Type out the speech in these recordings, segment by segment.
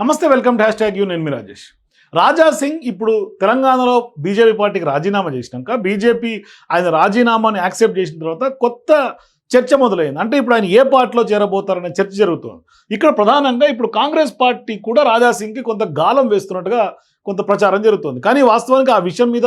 Namaste welcome to hash tag you నేను మీ రాజేష్. రాజా సింగ్ ఇప్పుడు తెలంగాణలో బీజేపీ పార్టీకి రాజీనామా చేసినాక బీజేపీ ఆయన రాజీనామాని యాక్సెప్ట్ చేసిన తర్వాత కొత్త చర్చ మొదలైంది. అంటే ఇప్పుడు ఆయన ఏ పార్టీలో చేరబోతారనే చర్చ జరుగుతుంది. ఇక్కడ ప్రధానంగా ఇప్పుడు కాంగ్రెస్ పార్టీ కూడా రాజాసింగ్కి కొంత గాలం వేస్తున్నట్టుగా కొంత ప్రచారం జరుగుతుంది. కానీ వాస్తవానికి ఆ విషయం మీద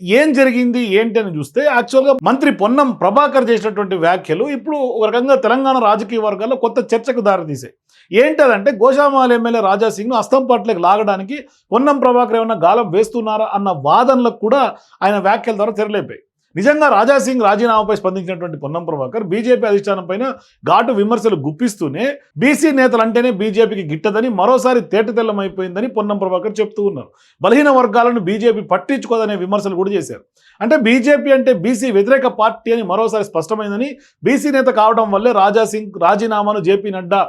ఏం జరిగింది ఏంటి అని చూస్తే యాక్చువల్గా మంత్రి పొన్నం ప్రభాకర్ చేసినటువంటి వ్యాఖ్యలు ఇప్పుడు ఒక రకంగా తెలంగాణ రాజకీయ వర్గాల్లో కొత్త చర్చకు దారితీసాయి. ఏంటంటే గోషామాల్ ఎమ్మెల్యే రాజా సింగ్ను అస్తం పట్లకి లాగడానికి పొన్నం ప్రభాకర్ ఏమైనా గాలం వేస్తున్నారా అన్న వాదనలకు కూడా ఆయన వ్యాఖ్యల ద్వారా తెరలేపాయి. నిజంగా రాజాసింగ్ రాజీనామాపై స్పందించినటువంటి పొన్నం ప్రభాకర్ బీజేపీ అధిష్టానంపైన ఘాటు విమర్శలు గుప్పిస్తూనే బీసీ నేతలు అంటేనే బీజేపీకి గిట్టదని మరోసారి తేటతెల్లమైపోయిందని పొన్నం ప్రభాకర్ చెప్తూ ఉన్నారు. బలహీన వర్గాలను బీజేపీ పట్టించుకోదనే విమర్శలు కూడా చేశారు. అంటే బీజేపీ అంటే బీసీ వ్యతిరేక పార్టీ అని మరోసారి స్పష్టమైందని బీసీ నేత కావడం వల్లే రాజా సింగ్ రాజీనామాను జేపీ నడ్డా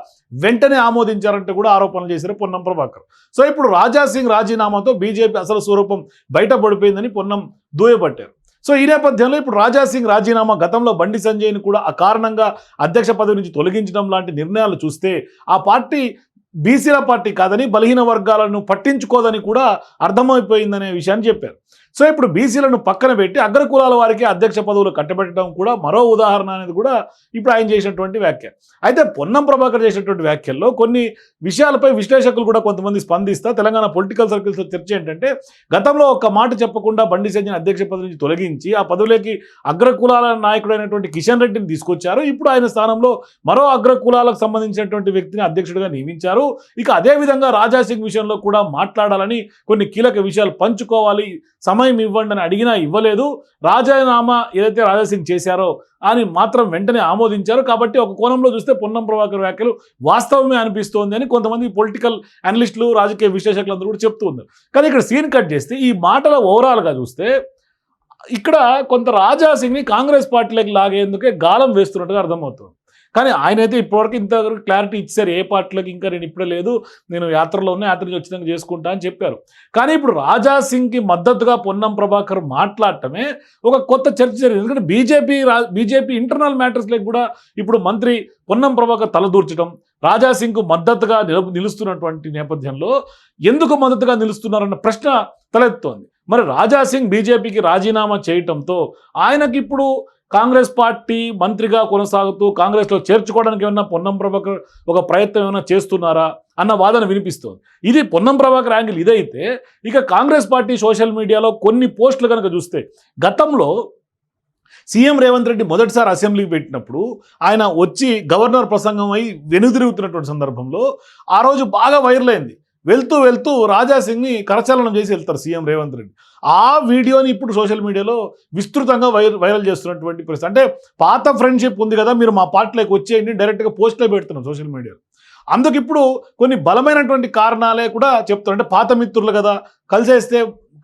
వెంటనే ఆమోదించారంటే కూడా ఆరోపణలు చేశారు పొన్నం ప్రభాకర్. సో ఇప్పుడు రాజాసింగ్ రాజీనామాతో బీజేపీ అసలు స్వరూపం బయటపడిపోయిందని పొన్నం దూయబట్టారు సో ఈ నేపథ్యంలో ఇప్పుడు రాజా సింగ్ రాజీనామా గతంలో బండి సంజయ్ని కూడా అకారణంగా అధ్యక్ష పదవి నుంచి తొలగించడం లాంటి నిర్ణయాలు చూస్తే ఆ పార్టీ బీసీల పార్టీ కాదని బలహీన వర్గాలను పట్టించుకోదని కూడా అర్థమైపోయిందనే విషయాన్ని చెప్పారు. సో ఇప్పుడు బీసీలను పక్కన పెట్టి అగ్రకులాల వారికి అధ్యక్ష పదవులు కట్టబెట్టడం కూడా మరో ఉదాహరణ అనేది కూడా ఇప్పుడు ఆయన చేసినటువంటి వ్యాఖ్య. అయితే పొన్నం ప్రభాకర్ చేసినటువంటి వ్యాఖ్యల్లో కొన్ని విషయాలపై విశ్లేషకులు కూడా కొంతమంది స్పందిస్తా తెలంగాణ పొలిటికల్ సర్కిల్స్లో చర్చ ఏంటంటే గతంలో ఒక్క మాట చెప్పకుండా బండి సంజయ్ అధ్యక్ష పదవి నుంచి తొలగించి ఆ పదవిలోకి అగ్రకులాల నాయకుడైనటువంటి కిషన్ రెడ్డిని తీసుకొచ్చారు. ఇప్పుడు ఆయన స్థానంలో మరో అగ్రకులాలకు సంబంధించినటువంటి వ్యక్తిని అధ్యక్షుడిగా నియమించారు. ఇక అదేవిధంగా రాజాసింగ్ విషయంలో కూడా మాట్లాడాలని కొన్ని కీలక విషయాలు పంచుకోవాలి సమయం ఇవ్వండి అని అడిగినా ఇవ్వలేదు. రాజీనామా ఏదైతే రాజాసింగ్ చేశారో అని మాత్రం వెంటనే ఆమోదించారు. కాబట్టి ఒక కోణంలో చూస్తే పొన్నం ప్రభాకర్ వ్యాఖ్యలు వాస్తవమే అనిపిస్తోంది అని కొంతమంది పొలిటికల్ అనలిస్టులు రాజకీయ విశ్లేషకులందరూ కూడా చెప్తూ ఉన్నారు. కానీ ఇక్కడ సీన్ కట్ చేస్తే ఈ మాటల ఓవరాల్గా చూస్తే ఇక్కడ కొంత రాజాసింగ్ని కాంగ్రెస్ పార్టీలోకి లాగేందుకే గాలం వేస్తున్నట్టుగా అర్థమవుతుంది. కానీ ఆయన అయితే ఇప్పటివరకు ఇంత క్లారిటీ ఇచ్చారు. ఏ పార్టీలకు ఇంకా నేను ఇప్పుడే లేదు నేను యాత్రలో ఉన్న యాత్ర వచ్చినాక చేసుకుంటా అని చెప్పారు. కానీ ఇప్పుడు రాజా సింగ్కి మద్దతుగా పొన్నం ప్రభాకర్ మాట్లాడటమే ఒక కొత్త చర్చ జరిగింది. ఎందుకంటే బీజేపీ రా బీజేపీ ఇంటర్నల్ మ్యాటర్స్లోకి కూడా ఇప్పుడు మంత్రి పొన్నం ప్రభాకర్ తలదూర్చడం రాజా సింగ్కు మద్దతుగా నిల నిలుస్తున్నటువంటి నేపథ్యంలో ఎందుకు మద్దతుగా నిలుస్తున్నారన్న ప్రశ్న తలెత్తోంది మరి రాజా సింగ్ బీజేపీకి రాజీనామా చేయటంతో ఆయనకి ఇప్పుడు కాంగ్రెస్ పార్టీ మంత్రిగా కొనసాగుతూ కాంగ్రెస్లో చేర్చుకోవడానికి ఏమన్నా పొన్నం ప్రభాకర్ ఒక ప్రయత్నం ఏమైనా చేస్తున్నారా అన్న వాదన వినిపిస్తోంది. ఇది పొన్నం ప్రభాకర్ యాంగిల్ ఇదైతే ఇక కాంగ్రెస్ పార్టీ సోషల్ మీడియాలో కొన్ని పోస్టులు కనుక చూస్తే గతంలో సీఎం రేవంత్ రెడ్డి మొదటిసారి అసెంబ్లీకి పెట్టినప్పుడు ఆయన వచ్చి గవర్నర్ ప్రసంగం అయి వెనుదిరుగుతున్నటువంటి సందర్భంలో ఆ రోజు బాగా వైరల్ అయింది. వెళ్తూ వెళ్తూ రాజా సింగ్ని కరచాలనం చేసి వెళ్తారు సీఎం రేవంత్ రెడ్డి. ఆ వీడియోని ఇప్పుడు సోషల్ మీడియాలో విస్తృతంగా వైర్ వైరల్ చేస్తున్నటువంటి పరిస్థితి. అంటే పాత ఫ్రెండ్షిప్ ఉంది కదా మీరు మా పార్టీలోకి వచ్చేయండి డైరెక్ట్గా పోస్ట్లో పెడుతున్నాం సోషల్ మీడియాలో. అందుకు ఇప్పుడు కొన్ని బలమైనటువంటి కారణాలే కూడా చెప్తారు అంటే పాత మిత్రులు కదా కలిసేస్తే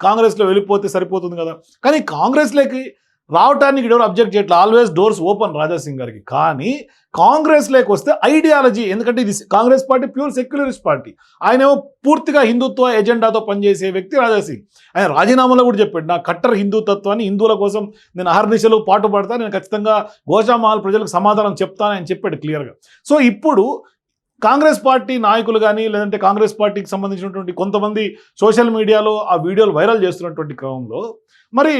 కాంగ్రెస్లో వెళ్ళిపోతే సరిపోతుంది కదా. కానీ కాంగ్రెస్లోకి రావటానికి ఎవరు అబ్జెక్ట్ చేయట్లేదు ఆల్వేస్ డోర్స్ ఓపెన్ రాజాసింగ్ గారికి. కానీ కాంగ్రెస్లోకి వస్తే ఐడియాలజీ ఎందుకంటే ఇది Congress party pure secularist party. ఆయనేమో పూర్తిగా హిందుత్వ ఎజెండాతో పనిచేసే వ్యక్తి రాజాసింగ్ ఆయన రాజీనామాలో కూడా చెప్పాడు నా కట్టర్ హిందుతత్వాన్ని హిందువుల కోసం నేను అహర్నిశలు పాటు పడతా నేను ఖచ్చితంగా గోషామహల్ ప్రజలకు సమాధానం చెప్తానని చెప్పాడు క్లియర్గా సో ఇప్పుడు కాంగ్రెస్ పార్టీ నాయకులు కానీ లేదంటే కాంగ్రెస్ పార్టీకి సంబంధించినటువంటి కొంతమంది సోషల్ మీడియాలో ఆ వీడియోలు వైరల్ చేస్తున్నటువంటి క్రమంలో మరి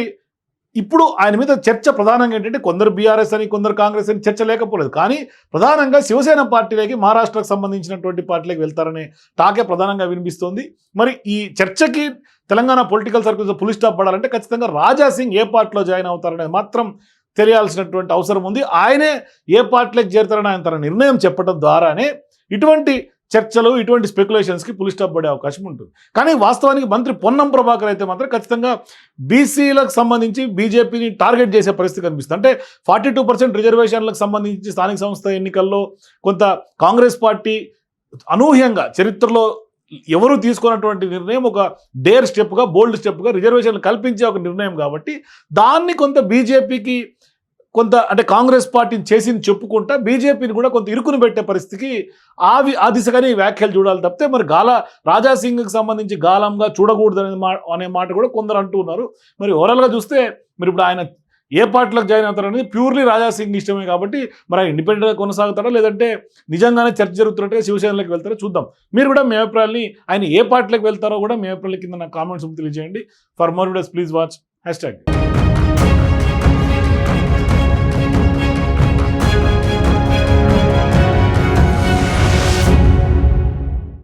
ఇప్పుడు ఆయన మీద చర్చ ప్రధానంగా ఏంటంటే కొందరు బీఆర్ఎస్ అని కొందరు కాంగ్రెస్ అని చర్చ లేకపోలేదు. కానీ ప్రధానంగా శివసేన పార్టీలోకి మహారాష్ట్రకు సంబంధించినటువంటి పార్టీలకు వెళ్తారనే టాకే ప్రధానంగా వినిపిస్తోంది. మరి ఈ చర్చకి Telangana political circles full stop పడాలంటే ఖచ్చితంగా రాజా సింగ్ ఏ పార్టీలో జాయిన్ అవుతారనేది మాత్రం తెలియాల్సినటువంటి అవసరం ఉంది. ఆయనే ఏ పార్టీలకు చేరుతారని ఆయన తన నిర్ణయం చెప్పడం ద్వారానే ఇటువంటి చర్చలు ఇటువంటి స్పెక్యులేషన్స్కి పులి స్టాప్ పడే అవకాశం ఉంటుంది. కానీ వాస్తవానికి మంత్రి పొన్నం ప్రభాకర్ అయితే మాత్రం ఖచ్చితంగా బీసీలకు సంబంధించి బీజేపీని టార్గెట్ చేసే పరిస్థితి కనిపిస్తుంది. అంటే ఫార్టీ టూ పర్సెంట్ రిజర్వేషన్లకు సంబంధించి స్థానిక సంస్థ ఎన్నికల్లో కొంత కాంగ్రెస్ పార్టీ అనూహ్యంగా చరిత్రలో ఎవరు తీసుకున్నటువంటి నిర్ణయం ఒక డేర్ స్టెప్గా బోల్డ్ స్టెప్గా రిజర్వేషన్లు కల్పించే ఒక నిర్ణయం కాబట్టి దాన్ని కొంత బీజేపీకి కొంత అంటే కాంగ్రెస్ పార్టీని చేసింది చెప్పుకుంటా బీజేపీని కూడా కొంత ఇరుకుని పెట్టే పరిస్థితికి ఆ ఆ దిశగానే ఈ వ్యాఖ్యలు చూడాలి తప్పితే మరి గాల రాజాసింగ్కి సంబంధించి గాలంగా చూడకూడదు అనే మా అనే మాట కూడా కొందరు అంటూ ఉన్నారు. మరి ఓవరాల్గా చూస్తే మరి ఇప్పుడు ఆయన ఏ పార్టీలకు జాయిన్ అవుతారు అనేది ప్యూర్లీ రాజా సింగ్ ఇష్టమే కాబట్టి మరి ఆయన ఇండిపెండెంట్గా కొనసాగుతారా లేదంటే నిజంగానే చర్చ జరుగుతున్నట్టుగా శివసేనలోకి వెళ్తారో చూద్దాం. మీరు కూడా మీ అభిప్రాయాన్ని ఆయన ఏ పార్టీలకు వెళ్తారో కూడా మీ అభిప్రాయాల కింద నాకు కామెంట్స్ తెలియజేయండి. For more videos please watch hash tag.